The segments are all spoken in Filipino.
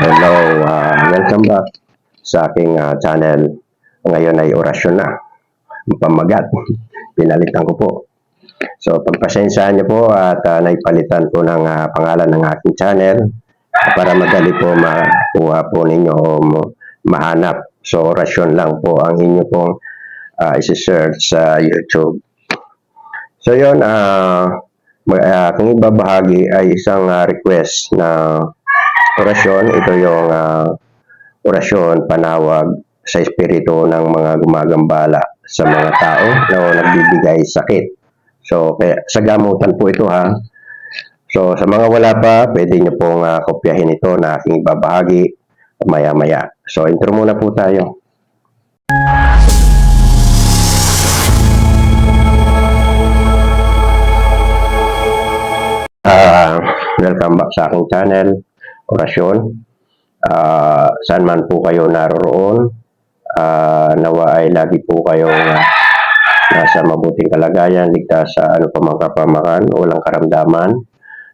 Hello, ah, welcome back sa aking ah, channel. Ngayon ay orasyon na. Pamagat. Pinalitan ko po. So, pagpasensyahan niyo po at ah, naipalitan po ng ah, pangalan ng aking channel para madali po makuha po ninyo o mahanap. So, orasyon lang po ang inyo pong ah, isi-search sa YouTube. So, yun, ma- ah, kung ibabahagi ay isang ah, request na orasyon. Ito yung ah, orasyon, panawag sa espiritu ng mga gumagambala sa mga tao na nagbibigay sakit. So, kaya, sa gamutan po ito ha. So, sa mga wala pa, pwede nyo pong ah, kopyahin ito na aking ibabahagi maya-maya. So, intro muna po tayo. Ah, welcome back sa aking channel, Orasyon. Ah, saan man po kayo naroroon, ah, nawa ay lagi po kayong ah, nasa mabuting kalagayan, ligtas sa ano pa mga kapamakan, walang karamdaman.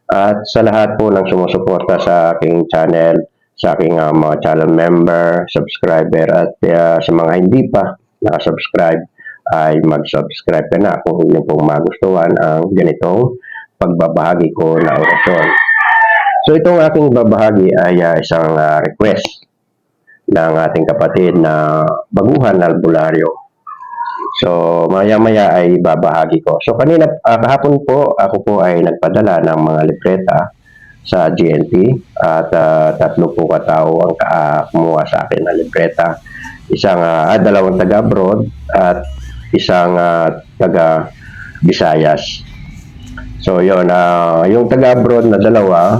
At sa lahat po ng sumusuporta sa aking channel, sa aking ah, mga channel member, subscriber, at ah, sa mga hindi pa nakasubscribe, ay mag-subscribe ka na kung hindi pong magustuhan ang ganitong pagbabahagi ko na orasyon. So itong aking babahagi ay ah, isang ah, request ng ating kapatid na baguhan na albularyo. So maya-maya ay babahagi ko. So kanina ah, kahapon po ako po ay nagpadala ng mga libreta sa GNT at ah, tatlo po katao ang ah, kumuha sa akin ng libreta. Isang ah, ah, dalawang taga abroad at isang ah, taga Visayas. So yun, ah, yung taga abroad na dalawa,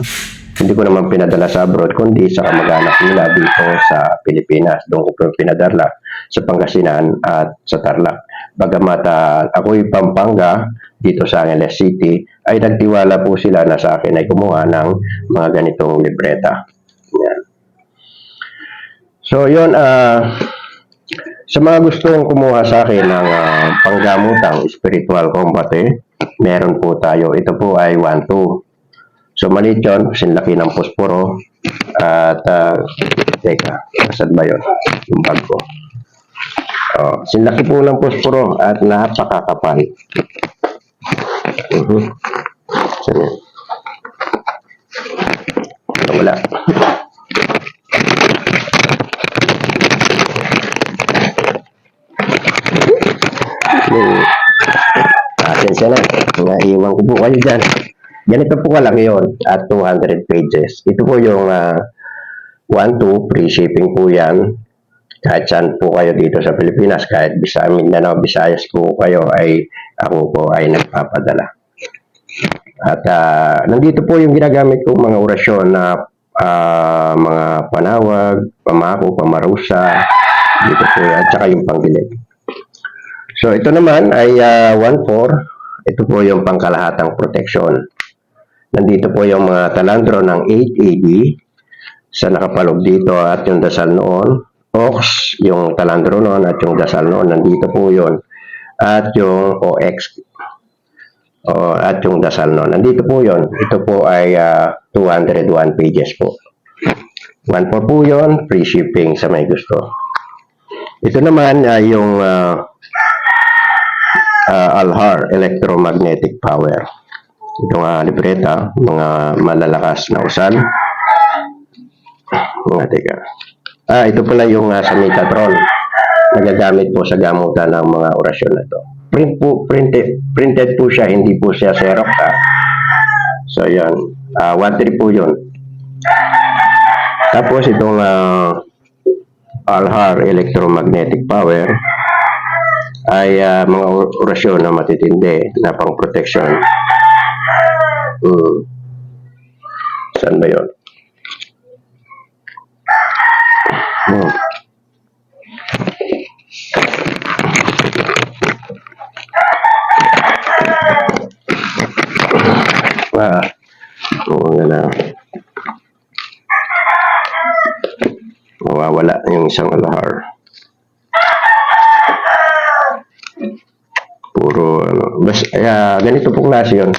hindi ko naman pinadala sa abroad, kundi sa kamag-anak nila dito sa Pilipinas. Doon ko po pinadala sa Pangasinan at sa Tarlac. Bagamat ah, ako'y Pampanga, dito sa Angeles City, ay nagtiwala po sila na sa akin ay kumuha ng mga ganitong libreta. Yan. So yun, ah, sa mga gustong kumuha sa akin ng ah, panggamutang spiritual combate, meron po tayo. Ito po ay 1-2. So maliit yun, kasi laki ng posporo. At, ah, teka, saan ba yun? Yung bag ko. Oh, sinlaki po ng posporo at napakakapal. Mhm. Saan yun? Wala. Yung Pasensya na. Naiwan ko po kayo dyan. Ganito po kalaki yun at 200 pages. Ito po yung uh, 1-2, free shipping po yan. Kahit saan po kayo dito sa Pilipinas, kahit Bisa, Mindanao, Visayas po kayo, ay ako po ay nagpapadala. At ah, nandito po yung ginagamit kong mga orasyon na ah, mga panawag, pamako, pamarusa, dito po yan, at saka yung panggilit. So ito naman ay ah, 1-4. Ito po yung pangkalahatang protection. Nandito po yung mga talandro ng 8 AD sa nakapalog dito at yung dasal noon. Ox, yung talandro noon at yung dasal noon. Nandito po yun. At yung OX. O, at yung dasal noon. Nandito po yun. Ito po ay ah, 201 pages po. 1 po po yun. Free shipping sa may gusto. Ito naman ay yung ah, uh, Alhar Electromagnetic Power. Itong uh, libreta, mga malalakas na usal. Mga teka. Ah, ito pala yung uh, sa Metatron. Nagagamit po sa gamutan ng mga orasyon na to. Print po, printed, printed po siya, hindi po siya Xerox ha. So, yan. Uh, 1.3 po yun. Tapos itong uh, Alhar Electromagnetic Power, ay ah, mga or- orasyon na matitindi na pang protection. Hmm. Saan ba yun? Hmm. Ah, oo nga na. Mawawala yung isang alahar. Puro ano. Bas, kaya ganito pong klase yun.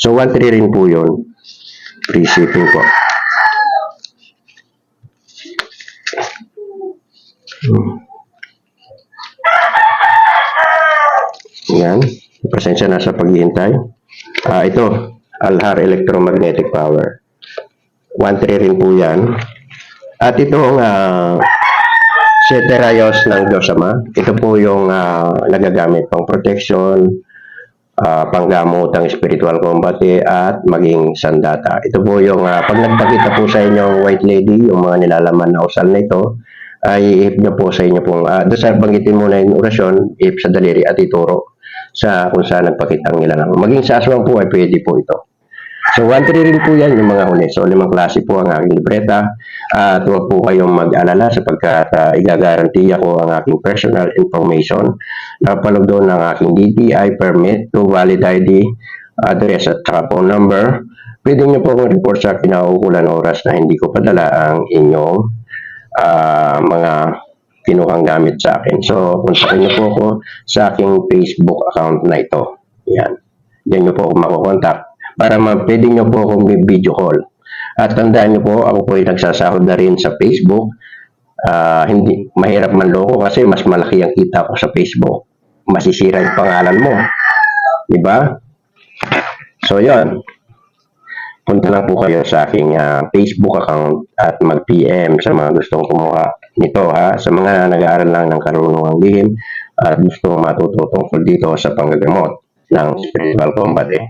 So, 1-3 rin po yun. Free shipping po. Yan. Pasensya na sa paghihintay. Ah, ito, Alhar Electromagnetic Power. 1.3 rin po yan. At itong uh, Seterayos ng Diyos ito po yung ah, nagagamit pang protection, ah, panggamot ng spiritual combate at maging sandata. Ito po yung ah, pag nagpakita po sa inyo white lady, yung mga nilalaman na usal na ito, ay ihip niyo po sa inyo pong, uh, doon sa banggitin mo na yung orasyon, ihip sa daliri at ituro sa kung saan nagpakita ang nilalang. Maging sa aswang po ay pwede po ito. So, 1-3 rin po yan yung mga huli. So, limang klase po ang aking libreta. At huwag po kayong mag-alala sapagkat uh, igagarantiya ko ang aking personal information. Napalog doon ng aking DTI permit to valid ID, address at phone number. Pwede nyo po akong report sa kinaukulan oras na hindi ko padala ang inyong ah, mga kinuhang gamit sa akin. So, kontakin niyo po ako sa aking Facebook account na ito. Yan. Yan niyo po ako makukontak para ma pwede niyo po akong video call. At tandaan niyo po, ako po ay nagsasahod na rin sa Facebook. Ah, hindi mahirap man loko kasi mas malaki ang kita ko sa Facebook. Masisira yung pangalan mo. Di ba? So, yon punta lang po kayo sa aking ah, Facebook account at mag-PM sa mga gustong kumuha nito ha. Sa mga nag-aaral lang ng karunungang lihim at gustong matuto tungkol dito sa panggagamot ng spiritual combat eh.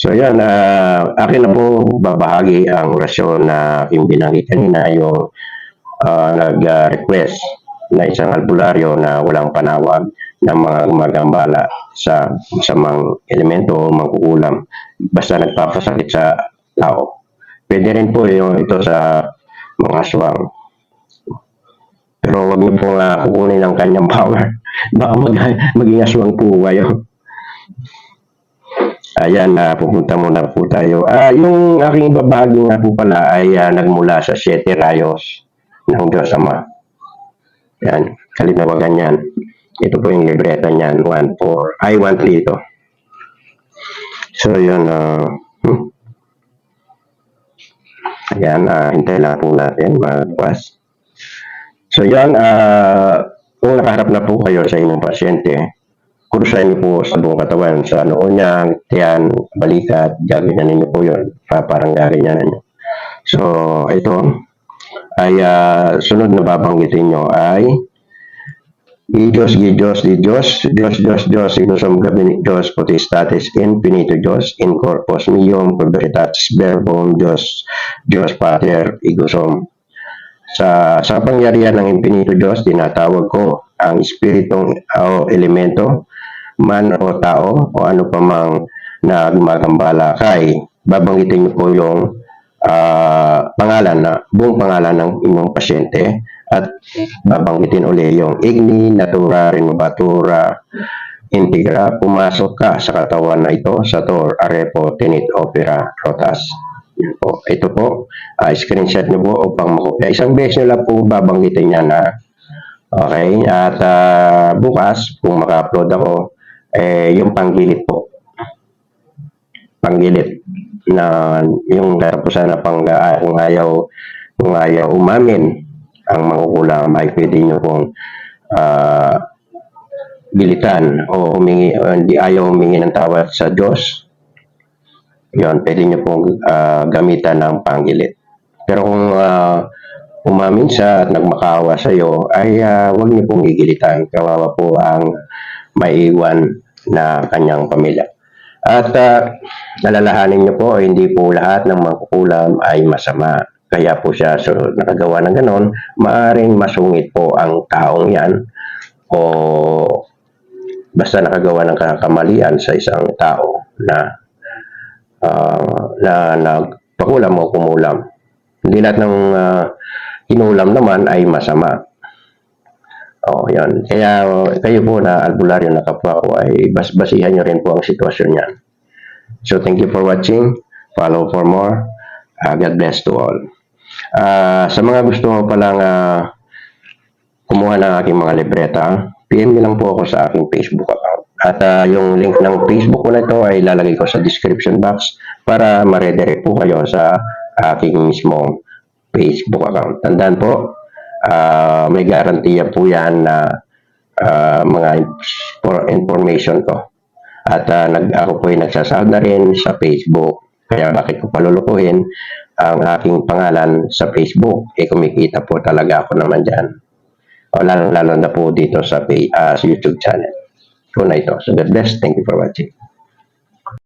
So yan, ah, akin na po babahagi ang orasyon na aking binanggit kanina yung ah, nag-request na isang albularyo na walang panawag ng mga gumagambala sa masamang elemento o mangkukulam basta nagpapasakit sa tao. Pwede rin po yung ito sa mga aswang. Pero wag niyo pong uh, kukunin ang kanyang power. Baka mag, maging aswang po kayo. Ayan, uh, pupunta muna po tayo. Ah, yung aking babagi nga po pala ay ah, nagmula sa Siete Rayos ng Diyos Ama. Yan, kalinawagan yan. Ito po yung libreta niyan, 1-4. Ay, 1-3 ito. So, yun. Uh, hmm. Ayan, uh, hintay lang po natin, mga buwas. So, yan. Uh, kung nakaharap na po kayo sa inyong pasyente, kursahin niyo po sa buong katawan, sa noo niya, tiyan, balikat, gaganyanin niyo po yun. Pa, parang gaganyanin niyo. So, ito, ay uh, sunod na babanggitin nyo ay Diyos, Diyos, di Diyos, Diyos, Diyos, Diyos, Igusum Gabinik Diyos, Potestatis, Infinito Diyos, In Corpus Meum, Veritatis Verbum, Diyos, Diyos Pater, Igusum. Sa, sa pangyarihan ng Infinito Diyos, tinatawag ko ang espiritong o elemento, man o tao, o ano pa mang na gumagambala kay, babanggitin niyo po yung ah, pangalan na, buong pangalan ng inyong pasyente at babanggitin uli yung igni, natura, renovatura, integra, pumasok ka sa katawan na ito sa tor, arepo, tenit, opera, rotas. Yan po. Ito po, ah, screenshot niyo po upang makopya. Isang beses nyo lang po babanggitin niya na Okay, at ah, bukas, kung maka-upload ako, eh, yung panggilid po. Panggilid na yung katapusan na pang ah, kung ayaw kung ayaw umamin ang mangkukulam ay pwede nyo pong ah, bilitan o humingi o hindi ayaw humingi ng tawad sa Diyos. Yon pwede nyo pong ah, gamitan ng panggilid. Pero kung ah, umamin siya at nagmakawa sa iyo ay ah, huwag niyo pong gigilitan. Kawawa po ang maiwan na kanyang pamilya at uh, nalalahanin niyo po, hindi po lahat ng mangkukulam ay masama. Kaya po siya so, nakagawa ng ganon, maaring masungit po ang taong yan o basta nakagawa ng kakamalian sa isang tao na uh, na nagpakulam o kumulam. Hindi lahat ng uh, kinulam naman ay masama. Oh, yan. Kaya kayo po na albularyo na kapwa ko ay bas basihan nyo rin po ang sitwasyon niyan. So thank you for watching. Follow for more. Uh, God bless to all. Uh, sa mga gusto mo palang uh, kumuha ng aking mga libreta, PM nyo lang po ako sa aking Facebook account. At uh, yung link ng Facebook ko na ito ay lalagay ko sa description box para ma-redirect po kayo sa aking mismong Facebook account. Tandaan po, ah, may garantiya po yan na ah, mga information ko. At ah, nag, ako po ay nagsasahod na rin sa Facebook. Kaya bakit ko palulukuhin ang aking pangalan sa Facebook? Eh kumikita po talaga ako naman dyan. O lalo, lalo na po dito sa, ah, sa YouTube channel. Ko na ito. So God bless. Thank you for watching.